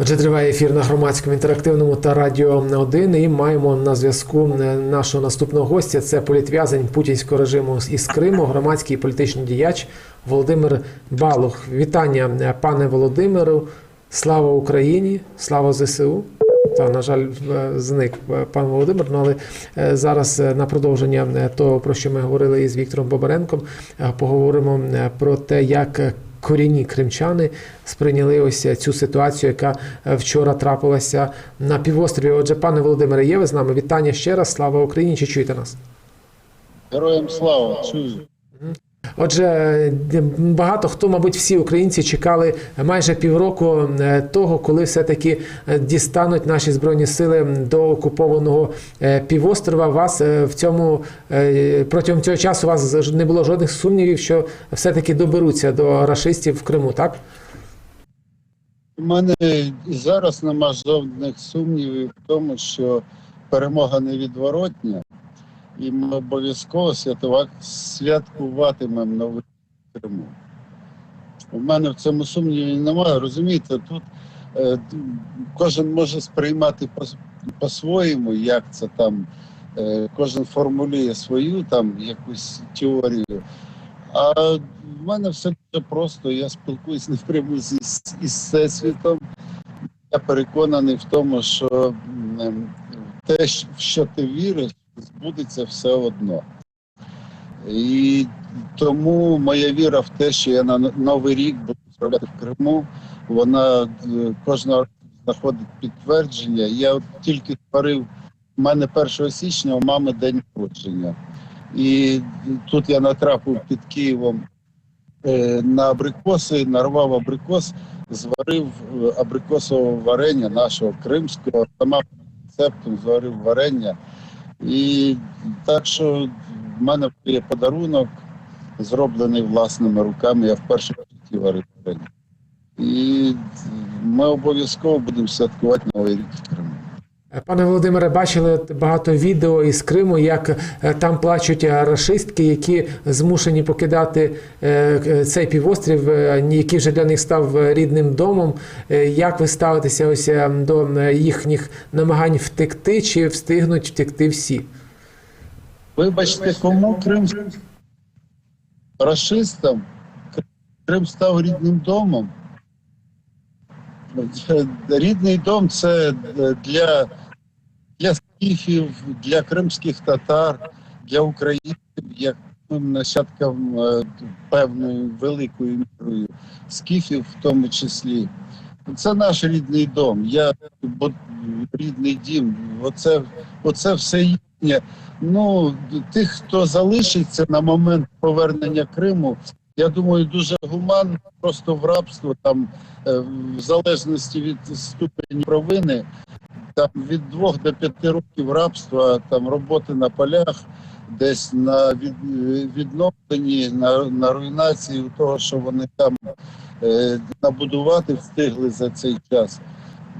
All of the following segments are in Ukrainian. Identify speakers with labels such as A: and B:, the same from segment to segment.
A: Отже, триває ефір на громадському інтерактивному та радіо 1 і маємо на зв'язку е, нашого наступного гостя. Це політв'язень путінського режиму із Криму, громадський і політичний діяч Володимир Балух. Вітання, е, пане Володимиру. Слава Україні! Слава ЗСУ! Та, на жаль, е, зник пан Володимир. Ну але зараз на продовження того, про що ми говорили із Віктором Бобаренком, поговоримо про те, як корінні кримчани сприйняли ось цю ситуацію, яка е, вчора трапилася на півострові. Отже, пане Володимире, є ви з нами? Вітання ще раз. Слава Україні! Чи чуєте нас?
B: Героям слава, чую.
A: Отже, е, багато хто, мабуть, всі українці чекали майже півроку е, того, коли все-таки е, дістануть наші збройні сили до окупованого півострова. Вас в цьому протягом цього часу вас не було жодних сумнівів, що все-таки доберуться до рашистів в Криму, так?
B: У мене зараз нема жодних сумнівів в тому, що перемога невідворотня, і ми обов'язково святкуватимемо новий Криму. У мене в цьому сумнівів немає. Розумієте, тут е, кожен може сприймати по- по-своєму, як це там, е, кожен формулює свою там якусь теорію. А в мене все дуже просто. Я спілкуюсь напряму із, із всесвітом. Я переконаний в тому, що те, в що ти віриш, збудеться все одно. І тому моя віра в те, що я на новий рік буду справляти в Криму, вона е, кожного року знаходить підтвердження. Я тільки створив у мене 1 січня, у мами день народження. І тут я натрапив під Києвом е, на абрикоси, нарвав абрикос, зварив е, абрикосове варення нашого кримського, сама рецептом зварив варення. І так що в мене є подарунок, зроблений власними руками. Я вперше житті варив. І ми обов'язково будемо святкувати Новий рік в Криму.
A: Пане Володимире, бачили багато відео із Криму, як е, там плачуть е, рашистки, які змушені покидати е, цей півострів, який вже для них став рідним домом. Як ви ставитеся ось до їхніх намагань втекти, чи встигнуть втекти всі?
B: Вибачте, кому Крим рашистам Крим став рідним домом. Рідний дом це для, для скіфів, для кримських татар, для українців, як нащадкам е, певною великою мірою, скіфів в тому числі. Це наш рідний дом. Я бо рідний дім. Оце, оце все їхнє. Ну, тих, хто залишиться на момент повернення Криму, я думаю, дуже гуманно, просто в рабство, там, е, в залежності від ступені провини, там від двох до п'яти років рабства, там роботи на полях, десь на від, відновленні, на, на руйнації того, що вони там е, набудувати встигли за цей час.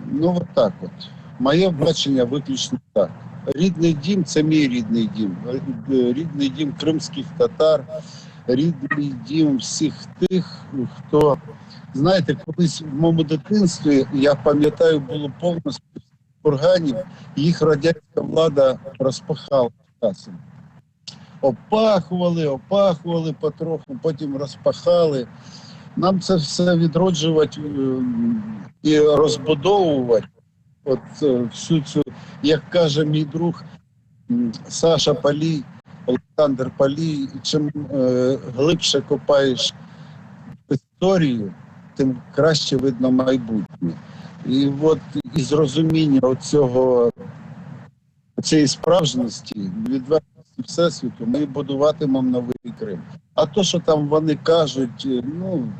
B: Ну, от так от. Моє бачення виключно так. Рідний дім це мій рідний дім. Е, Рідний дім кримських татар, рідний дім всіх тих, хто знаєте, колись в моєму дитинстві я пам'ятаю, було повно курганів, їх радянська влада розпахала часом. Опахували, опахували потроху, потім розпахали. Нам це все відроджувати е, і розбудовувати. От е, всю цю, як каже мій друг Саша Палій, Олександр Палій, чим е, глибше копаєш історію, тим краще видно майбутнє. І от із розуміння цього цієї справжності, відвертості всесвіту, ми будуватимемо новий Крим. А то, що там вони кажуть, е, ну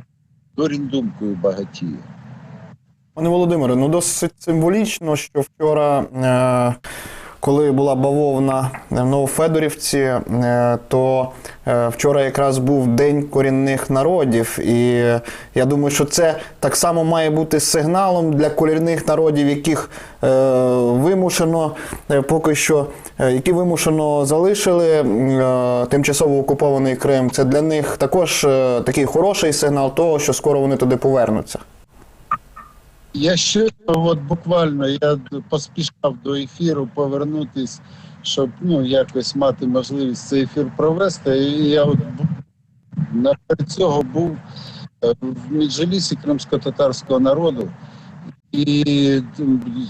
B: дурінь думкою багатіє.
C: Пане Володимире, ну досить символічно, що вчора, е, коли була бавовна в Новофедорівці, е, то е, вчора якраз був День корінних народів. І я думаю, що це так само має бути сигналом для корінних народів, яких е, вимушено поки що, які вимушено залишили тимчасово окупований Крим. Це для них також такий хороший сигнал того, що скоро вони туди повернуться.
B: Я ще от буквально я поспішав до ефіру повернутись, щоб ну якось мати можливість цей ефір провести. І я от наперед цього був е, в Меджлісі кримсько-татарського народу, і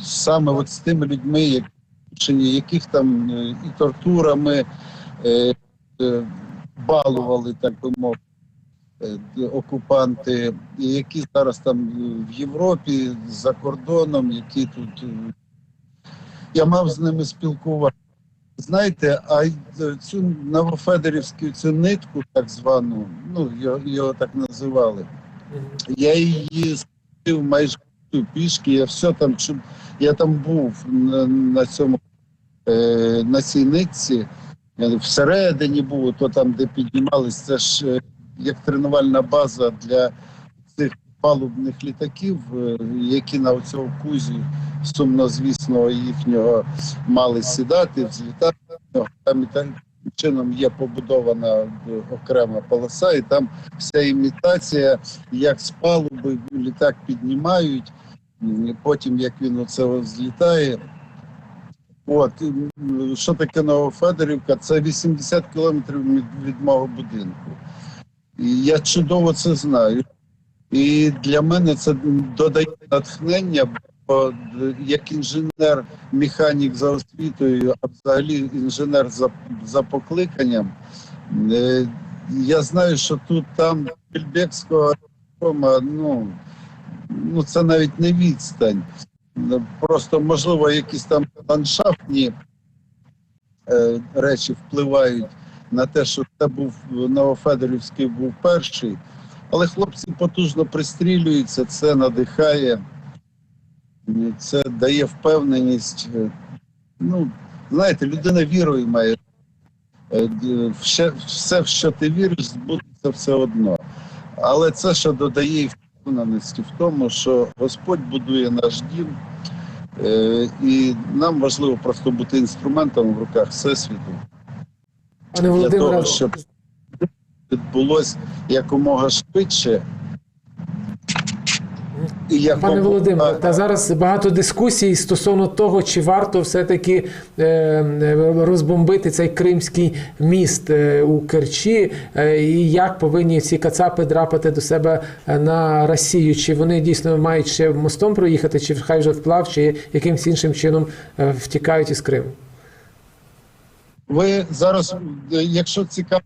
B: саме от з тими людьми, які яких там е, і тортурами е, балували, так би мовити. Е, Окупанти, які зараз там е, в Європі, за кордоном, які тут е, я мав з ними спілкування. Знаєте, а цю новофедерівську цю нитку, так звану, ну його, його так називали. Я її спустив майже пішки, я все там. Я там був на, на цьому на цій нитці, всередині був, то там, де піднімались, це ж як тренувальна база для цих палубних літаків, е, які на цьому кузі сумнозвісного їхнього мали сідати, взлітати. Там і таким чином є побудована е, окрема полоса, і там вся імітація, як з палуби літак піднімають, потім як він оце злітає. От що таке Новофедорівка? Це 80 кілометрів від мого будинку. Я чудово це знаю. І для мене це додає натхнення, бо як інженер, механік за освітою, а взагалі інженер за, за покликанням. е, Я знаю, що тут там Більбекського аеродрома, ну, ну це навіть не відстань. Просто можливо якісь там ландшафтні е, речі впливають на те, що це був Новофедорівський був перший. Але хлопці потужно пристрілюються, це надихає, це дає впевненість. Ну, знаєте, людина вірою має. Е, Все, все, в що ти віриш, збудеться все одно. Але це ще додає впевненості в тому, що Господь будує наш дім, е, і нам важливо просто бути інструментом в руках Всесвіту
A: Пане
B: для
A: Володимире,
B: того, щоб відбулось якомога швидше. І.
A: Пане Володимире, та зараз багато дискусій стосовно того, чи варто все-таки е, е, розбомбити цей кримський міст е, у Керчі, і як повинні ці кацапи драпати до себе на Росію? Чи вони дійсно мають ще мостом проїхати, чи хай вже вплав, чи якимось іншим чином втікають із Криму?
B: Ви зараз, е, якщо цікаво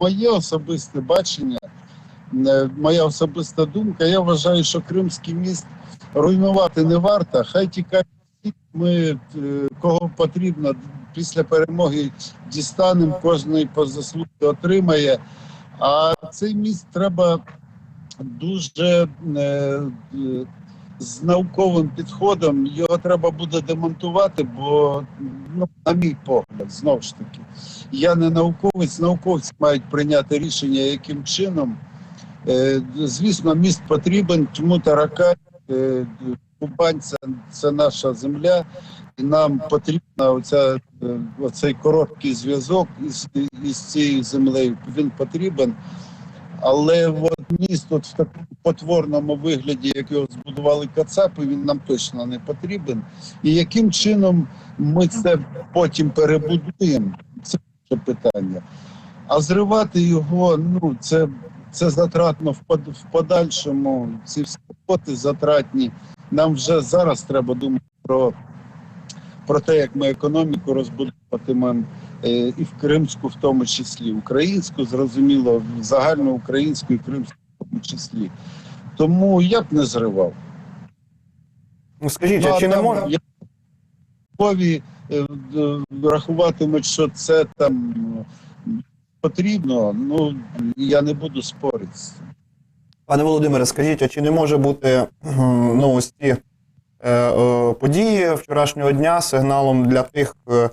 B: моє особисте бачення, е, моя особиста думка, я вважаю, що Кримський міст руйнувати не варто. Хай тікають. Ми е, кого потрібно після перемоги дістанемо, кожний по заслугі отримає. А цей міст треба дуже з науковим підходом. Його треба буде демонтувати, бо, ну, на мій погляд, знову ж таки, я не науковець, науковці мають прийняти рішення, яким чином. Е, Звісно, міст потрібен, тому тарака, е, Кубань це, це наша земля, і нам потрібна оця, е, оцей короткий зв'язок із, із цією землею. Він потрібен. Але от міст от в такому потворному вигляді, як його збудували Кацапи, він нам точно не потрібен. І яким чином ми це потім перебудуємо? Це питання. А зривати його, ну це, це затратно в, под- в подальшому. Ці всі роботи затратні. Нам вже зараз треба думати про, про те, як ми економіку розбудовуватимемо е, і в Кримську, в тому числі, українську, зрозуміло, загальноукраїнську і кримську в тому числі. Тому я б не зривав.
C: Ну, скажіть, а
B: Ну,
C: чи не
B: як Військові е, е, рахуватимуть, що це там е, потрібно, ну я не буду спорити.
C: Пане Володимире, скажіть, а чи не може бути ну, ось ці е, е, події вчорашнього дня сигналом для тих е,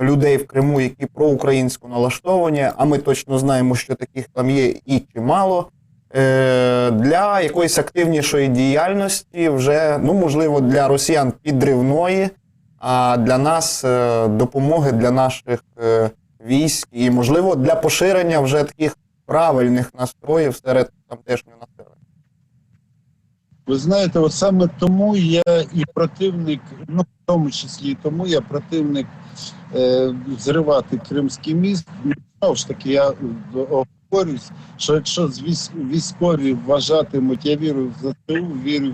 C: людей в Криму, які проукраїнсько налаштовані, а ми точно знаємо, що таких там є і чимало, е, для якоїсь активнішої діяльності, вже, ну, можливо, для росіян підривної, а для нас е, допомоги для наших е, військ і, можливо, для поширення вже таких правильних настроїв серед тамтешнього населення.
B: Ви знаєте, от саме тому я і противник, ну в тому числі і тому я противник зривати Кримський міст. Знову ж таки, я говорюсь, що якщо військові вважатимуть, я вірю в ЗСУ, вірю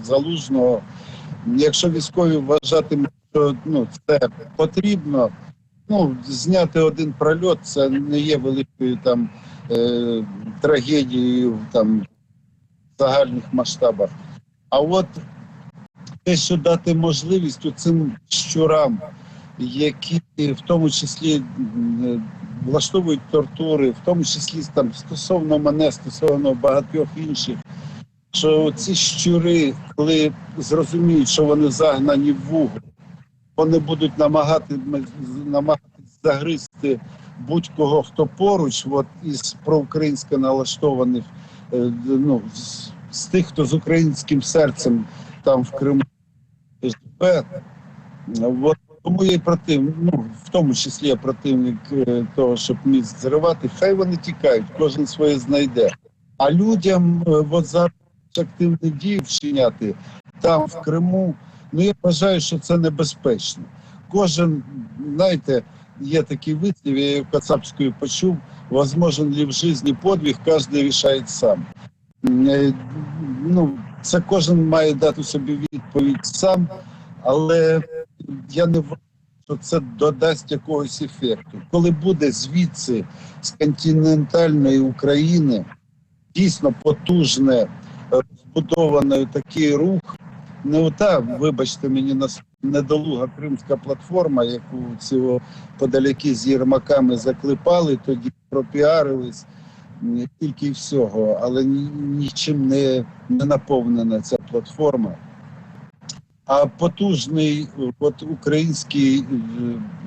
B: в залужного. Якщо військові вважатимуть, що ну це потрібно, ну зняти один прольот, це не є великою там е, трагедією там в загальних масштабах. А от те, що дати можливість цим щурам, які в тому числі влаштовують тортури, в тому числі там стосовно мене, стосовно багатьох інших, що ці щури, коли зрозуміють, що вони загнані в вугол, вони будуть намагати, намагатись загризти будь-кого, хто поруч, от із проукраїнсько налаштованих, е, ну, з, з тих, хто з українським серцем там в Криму живе. От, тому я і против, ну, в тому числі я противник е, того, щоб міст зривати. Хай вони тікають, кожен своє знайде. А людям е, от зараз активні дії вчиняти там, в Криму, ну я вважаю, що це небезпечно. Кожен, знаєте, є такий вислів, я її в Кацапської почув, возможен ли в житті подвиг, кожен рішає сам. Е, Ну, це кожен має дати собі відповідь сам, але я не вважаю, що це додасть якогось ефекту. Коли буде звідси з континентальної України дійсно потужне, розбудований такий рух, не ота, вибачте мені, нас недолуга кримська платформа, яку цього подаляки з Єрмаками заклепали, тоді пропіарились м, тільки всього, але нічим не, не наповнена ця платформа. А потужний от український,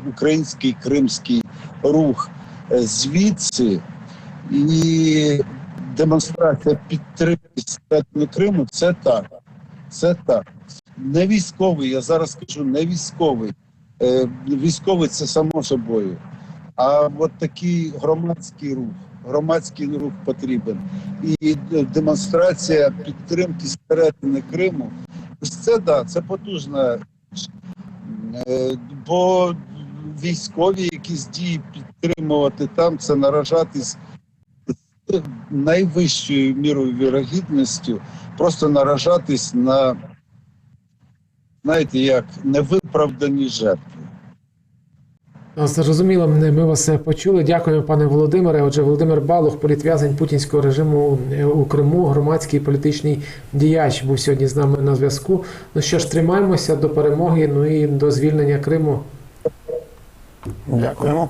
B: український кримський рух е, звідси і демонстрація підтримки статні Криму це так. Це так. Не військовий, я зараз кажу, не військовий. Е, військовий це само собою. А от такий громадський рух, громадський рух потрібен. І е, демонстрація підтримки зсередини Криму. Це да, це потужна річ. Е, Бо військові якісь дії підтримувати там, це наражатись з найвищою мірою вірогідністю, просто наражатись на, знаєте, як невиправдані жертви.
A: А, Зрозуміло, ми вас е, почули. Дякуємо, пане Володимире. Отже, Володимир Балух, політв'язень путінського режиму е, у Криму, громадський політичний діяч, був сьогодні з нами на зв'язку. Ну що ж, тримаємося до перемоги, ну і до звільнення Криму.
C: Дякуємо.